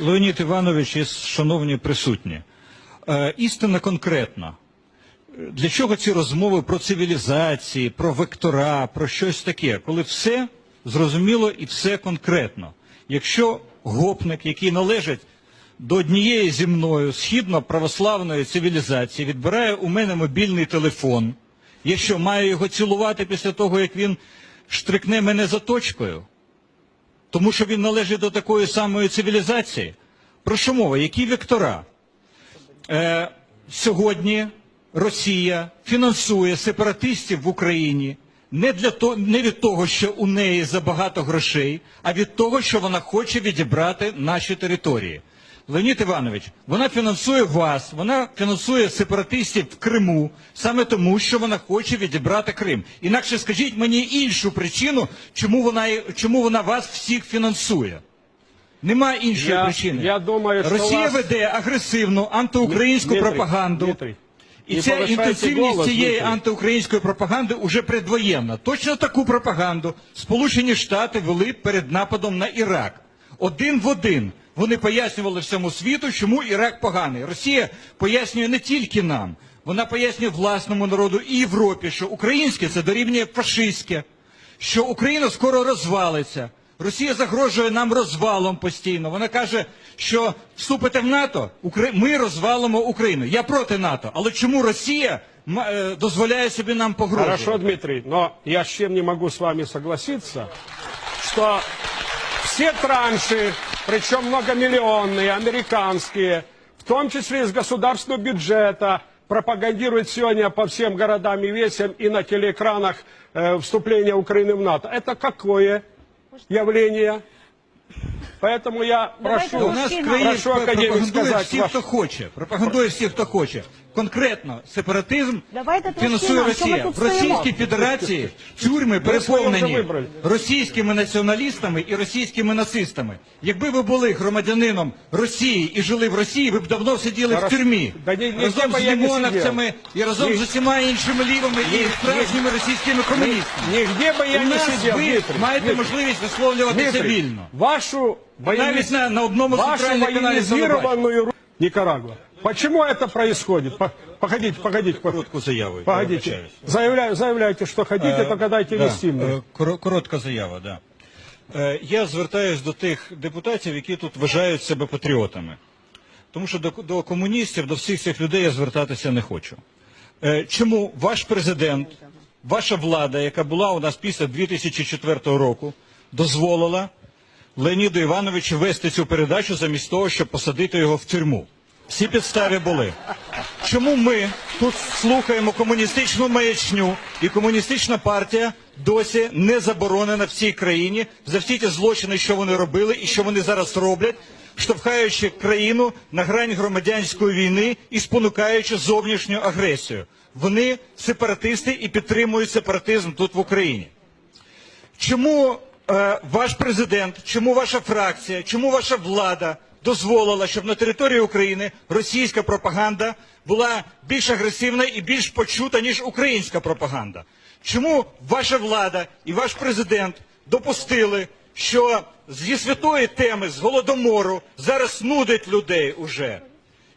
Леонід Іванович і шановні присутні. Е, істина конкретна. Для чого ці розмови про цивілізації, про вектора, про щось таке, коли все зрозуміло і все конкретно. Якщо гопник, який належить до однієї зі мною східно-православної цивілізації, відбирає у мене мобільний телефон, я що, маю його цілувати після того, як він штрикне мене за точкою? Тому що він належить до такої самої цивілізації. Про що мова? Які вектора? Е, сьогодні Росія фінансує сепаратистів в Україні не, для то, не від того, що у неї забагато грошей, а від того, що вона хоче відібрати наші території. Леонід Іванович, вона фінансує вас, вона фінансує сепаратистів в Криму саме тому, що вона хоче відібрати Крим. Інакше скажіть мені іншу причину, чому вона, чому вона вас всіх фінансує. Нема іншої Я- причини. я думаю, що Росія вас- веде агресивну антиукраїнську Дмитрий, пропаганду. Дмитрий, І не ця інтенсивність голос, цієї Дмитрий. антиукраїнської пропаганди уже предвоєнна. Точно таку пропаганду Сполучені Штати вели перед нападом на Ірак. Один в один. Вони пояснювали всьому світу, чому Ірак поганий. Росія пояснює не тільки нам, вона пояснює власному народу і Європі, що українське це дорівнює фашистське, що Україна скоро розвалиться. Росія загрожує нам розвалом постійно. Вона каже, що вступите в НАТО, ми розвалимо Україну. Я проти НАТО. Але чому Росія е, дозволяє собі нам погрожувати? Хорошо, Дмитрий, но я чем не могу с вами согласиться, что все транши, причем многомиллионные, американские, в том числе из государственного бюджета, пропагандируют сегодня по всем городам и весям и на телеэкранах э, вступление Украины в НАТО. Это какое явление? Поэтому я прошу, У нас прошу пропагандує сказать всіх, ваш- хто хоче. Пропагандує всіх, хто хоче. Конкретно сепаратизм Давайте фінансує Росія. В Російській? Федерації тюрми переповнені російськими націоналістами і російськими нацистами. Якби ви були громадянином Росії і жили в Росії, ви б давно сиділи в тюрмі. Да ні- ні, разом з лімоновцями і разом Ні- з усіма іншими лівими і Ні- справжніми російськими комуністами. Нигде бы я У не нас сидел, ви Дмитрий. маєте можливість висловлюватися вільно. вашу Навіть на, на одному каналів телебачення. военизированную Никарагуа. Почему это происходит? По- Погодите, погодите, по- Коротку заяву. я погодите. вибачаюсь. Заявляю, заявляйте, что хотите, только дайте Да, вести мне. е, коро- Коротка заява, да. Е, Я звертаюсь до тих депутатів, які тут вважають себе патріотами. Тому що до, до комуністів, до всіх цих людей я звертатися не хочу. Е, Чому ваш президент, ваша влада, яка була у нас після 2004 року, дозволила Леоніду Івановичу вести цю передачу замість того, щоб посадити його в тюрму? Всі підстави були. Чому ми тут слухаємо комуністичну маячню і комуністична партія досі не заборонена в цій країні за всі ті злочини, що вони робили і що вони зараз роблять, штовхаючи країну на грань громадянської війни і спонукаючи зовнішню агресію? Вони сепаратисти і підтримують сепаратизм тут в Україні. Чому ваш президент, чому ваша фракція, чому ваша влада дозволила, щоб на території України російська пропаганда була більш агресивна і більш почута, ніж українська пропаганда? Чому ваша влада і ваш президент допустили, що зі святої теми, з голодомору, зараз нудить людей уже?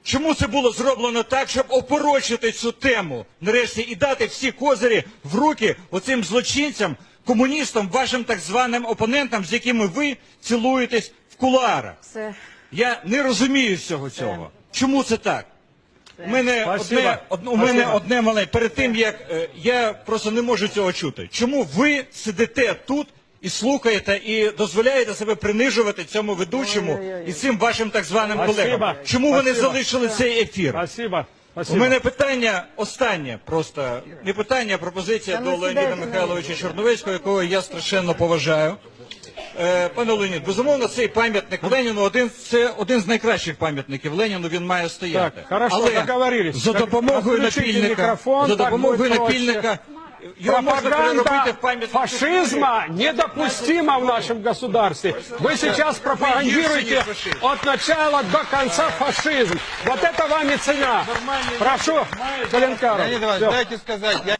Чому це було зроблено так, щоб опорочити цю тему нарешті і дати всі козирі в руки оцим злочинцям, комуністам, вашим так званим опонентам, з якими ви цілуєтесь в кулуарах? Все. Я не розумію всього цього. Чому це так? У мене одне, од- у мене одне мале. Перед тим як е, я просто не можу цього чути. Чому ви сидите тут і слухаєте і дозволяєте себе принижувати цьому ведучому і цим вашим так званим Спасибо. колегам? Чому вони залишили цей ефір? Спасибо. У мене питання останнє, просто не питання, а пропозиція до Леоніда Михайловича Чорновецького, якого я страшенно поважаю. Е, пане Леонід, безумовно, цей пам'ятник Леніну один це один з найкращих пам'ятників Леніну. Він має стояти. Так, хорошо, Але за допомогою напільника, мікрофон, за допомогою напільника його можна переробити Пропаганда в пам'ятник. фашизма недопустима в нашем государстве. Вы сейчас пропагандируете от начала до конца фашизм. Вот это вам и цена. Прошу, Коленкаров. Леонид Иванович, Всё. дайте сказать. Я